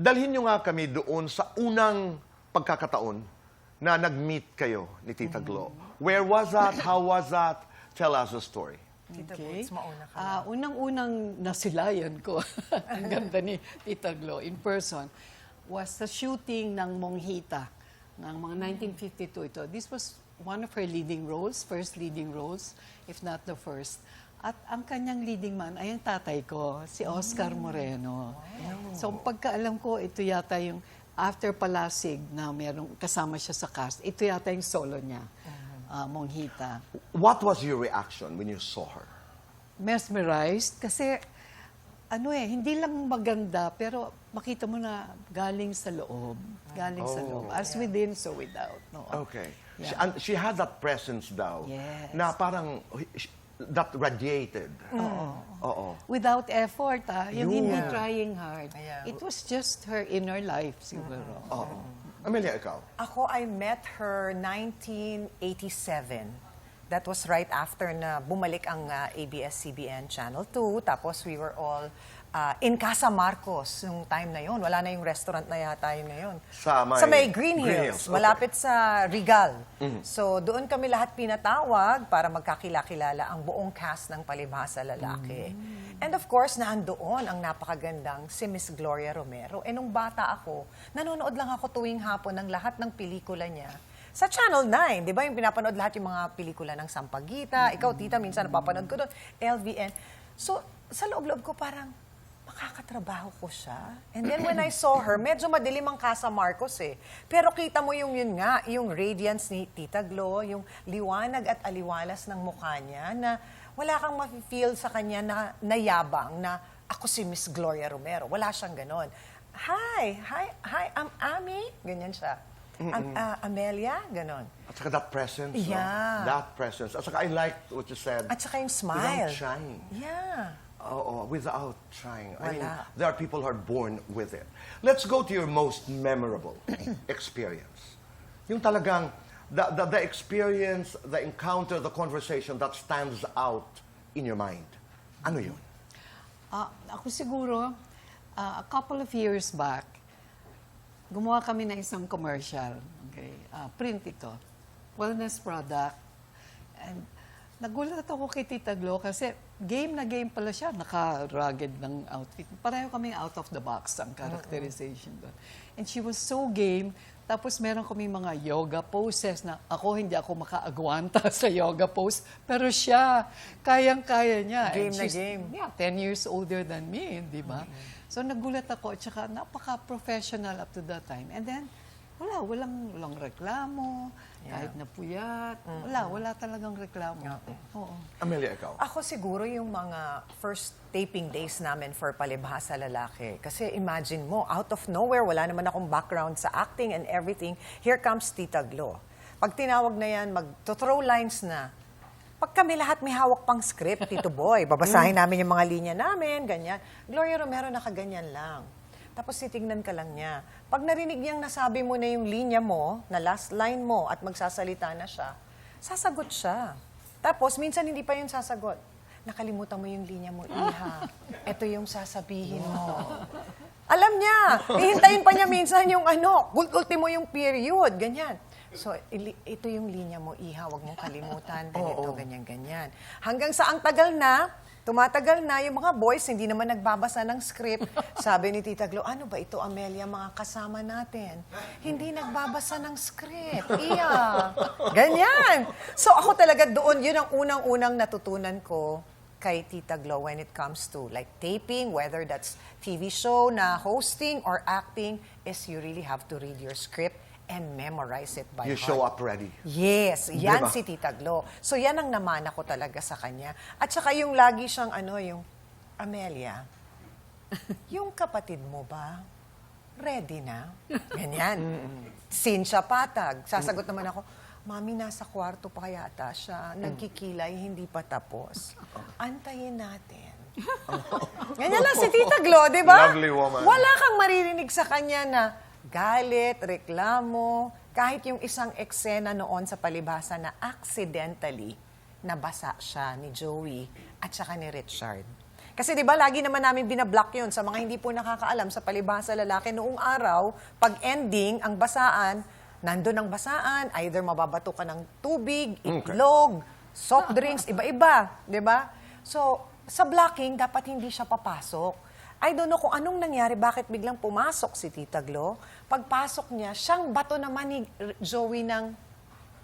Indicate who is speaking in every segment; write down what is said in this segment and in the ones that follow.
Speaker 1: Dalhin nyo nga kami doon sa unang pagkakataon na nag-meet kayo ni Tita Glo. Where was that? How was that? Tell us the story.
Speaker 2: Tita Boots, mauna ka.
Speaker 3: Ah, unang-unang nasilayan ko, ang ganda ni Tita Glo in person, was sa shooting ng Monghita ng mga 1952 ito. This was one of her leading roles, first leading roles, if not the first. At ang kanyang leading man ay ang tatay ko, si Oscar Moreno. So pagkaalam ko, ito yata yung after Palasig na merong kasama siya sa cast, ito yata yung solo niya, ah, Monghita.
Speaker 1: What was your reaction when you saw her?
Speaker 3: mesmerized kasi ano eh, hindi lang maganda pero makita mo na galing sa loob. Galing sa loob. As within, so without. No?
Speaker 1: Okay. She, and she had that presence daw
Speaker 3: Yes.
Speaker 1: na parang that radiated. Oo.
Speaker 3: Without effort, ah. Yung hindi
Speaker 1: Yun.
Speaker 3: trying hard.
Speaker 2: Yeah.
Speaker 3: It was just her inner life, siguro.
Speaker 1: Oo. Amelia, ikaw?
Speaker 2: Ako, I met her 1987. That was right after na bumalik ang uh, ABS-CBN Channel 2. Tapos we were all uh, in Casa Marcos yung time na yon. Wala na yung restaurant na yata yun ngayon.
Speaker 1: Sa may-
Speaker 2: Green
Speaker 1: Green
Speaker 2: Hills,
Speaker 1: Hills, okay.
Speaker 2: malapit sa Regal. So doon kami lahat pinatawag para magkakilala ang buong cast ng Palibhasa Lalaki. And of course, naandoon ang napakagandang si Miss Gloria Romero. E nung bata ako, nanonood lang ako tuwing hapon ng lahat ng pelikula niya. Sa Channel 9, di ba yung pinapanood lahat yung mga pelikula ng Sampaguita. Ikaw, tita, minsan napapanood ko doon. LVN. So, sa loob-loob ko parang, makakatrabaho ko siya. And then when I saw her, medyo madilim ang Casa Marcos eh. Pero kita mo yung yun nga, yung radiance ni Tita Glo, yung liwanag at aliwalas ng mukha niya na wala kang mafe-feel sa kanya na nayabang na ako si Miss Gloria Romero. Wala siyang ganon. Hi, hi, hi, I'm Ami. Ganyan siya. Am- ah, Amelia, ganon.
Speaker 1: At saka that presence. no?
Speaker 2: Yeah.
Speaker 1: That presence. At saka I liked what you said.
Speaker 2: At saka yung smile.
Speaker 1: Without trying.
Speaker 2: Yeah.
Speaker 1: Oo, without trying. I mean,
Speaker 2: Wala.
Speaker 1: there are people who are born with it. Let's go to your most memorable experience. Yung talagang, the, the, the experience, the encounter, the conversation that stands out in your mind. Ano yun?
Speaker 3: Ah, ako siguro, ah, a couple of years back, gumawa kami ng isang commercial. Okay? Ah, print ito. Wellness product. And nagulat ako kay Tita Glo kasi game na game pala siya. Naka-rugged ng outfit. Pareho kaming out of the box ang characterization doon. And she was so game. Tapos meron kami mga yoga poses na ako hindi ako makaagwanta sa yoga pose. Pero siya, kayang-kaya niya. And
Speaker 2: Game na
Speaker 3: she's-
Speaker 2: game.
Speaker 3: Yeah, 10 years older than me, di ba? So nagulat ako, at saka napaka-professional up to that time. And then, wala, walang, walang reklamo, kahit napuyat, wala, wala talagang reklamo. Oo.
Speaker 1: Amelia, ikaw.
Speaker 2: Ako siguro yung mga first taping days namin for Palibhasa Lalaki. Kasi imagine mo, out of nowhere, wala naman akong background sa acting and everything. Here comes Tita Glo. Pag tinawag na yan, mag-throw lines na. Pag kami lahat may hawak pang script, Tito Boy, babasahin namin yung mga linya namin, ganyan. Gloria Romero, nakaganyan lang. Tapos titignan ka lang niya. Pag narinig niyang nasabi mo na yung linya mo, na last line mo, at magsasalita na siya, sasagot siya. Tapos, minsan hindi pa yun sasagot. Nakalimutan mo yung linya mo, Iha. Ito yung sasabihin mo. Alam niya, hihintayin pa niya minsan yung ano, ul- ultimo yung period, ganyan. So, ito yung linya mo, Iha, wag mong kalimutan, ganito, ganyan, ganyan. Hanggang sa ang tagal na, tumatagal na, yung mga boys hindi naman nagbabasa ng script. Sabi ni Tita Glo, ano ba ito, Amelia, mga kasama natin? Hindi nagbabasa ng script. Iya. Ganyan. So ako talaga doon, yun ang unang-unang natutunan ko kay Tita Glo when it comes to like taping, whether that's TV show na hosting or acting, is you really have to read your script and memorize it by
Speaker 1: You
Speaker 2: heart.
Speaker 1: show up ready.
Speaker 2: Yes, yan
Speaker 1: Diba?
Speaker 2: si Tita Glo. So yan ang namana ko talaga sa kanya. At saka yung lagi siyang ano, yung, Amelia, yung kapatid mo ba, ready na? Ganyan. Cynthia Patag. Sasagot naman ako, Mami, nasa kwarto pa yata siya. Nagkikilay, hindi pa tapos. Antayin natin. Ganyan lang si Tita Glo, di ba?
Speaker 1: Lovely woman.
Speaker 2: Wala kang maririnig sa kanya na galit, reklamo, kahit yung isang eksena noon sa palibhasa na accidentally nabasa siya ni Joey at saka ni Richard. Kasi di ba lagi naman namin binablock yun sa mga hindi po nakakaalam sa palibhasa lalaki. Noong araw, pag ending, ang basaan, nandun ang basaan, either mababato ka ng tubig, itlog, soft drinks, iba-iba. Di ba? So, sa blocking, dapat hindi siya papasok. I don't know kung anong nangyari, bakit biglang pumasok si Tita Glo. Pagpasok niya, siyang bato naman ni Joey ng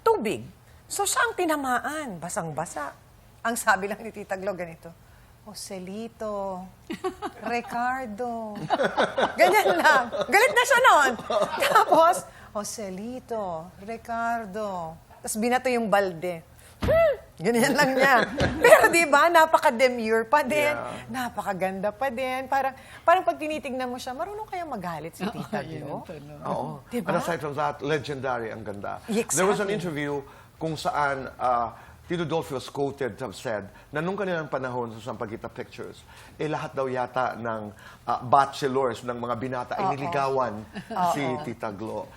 Speaker 2: tubig. So siya ang tinamaan, basang-basa. Ang sabi lang ni Tita Glo, ganito, Joselito, Ricardo. Ganyan lang. Galit na siya noon. Tapos, Joselito, Ricardo. Tapos binato yung balde. Ganyan lang niya. Pero di ba, napaka-demure pa din.
Speaker 1: Yeah.
Speaker 2: Napakaganda pa din. Parang, parang pag tinitignan mo siya, marunong kaya magalit si Tita
Speaker 3: Yun
Speaker 2: Glo?
Speaker 1: Oo.
Speaker 2: Diba?
Speaker 1: And aside from that, legendary ang ganda.
Speaker 2: Exactly.
Speaker 1: There was an interview kung saan uh, Tito Dolphy was quoted to have said na nung kanilang panahon sa Sampaguita Pictures, eh lahat daw yata ng uh, bachelors ng mga binata ay niligawan si Tita Glo.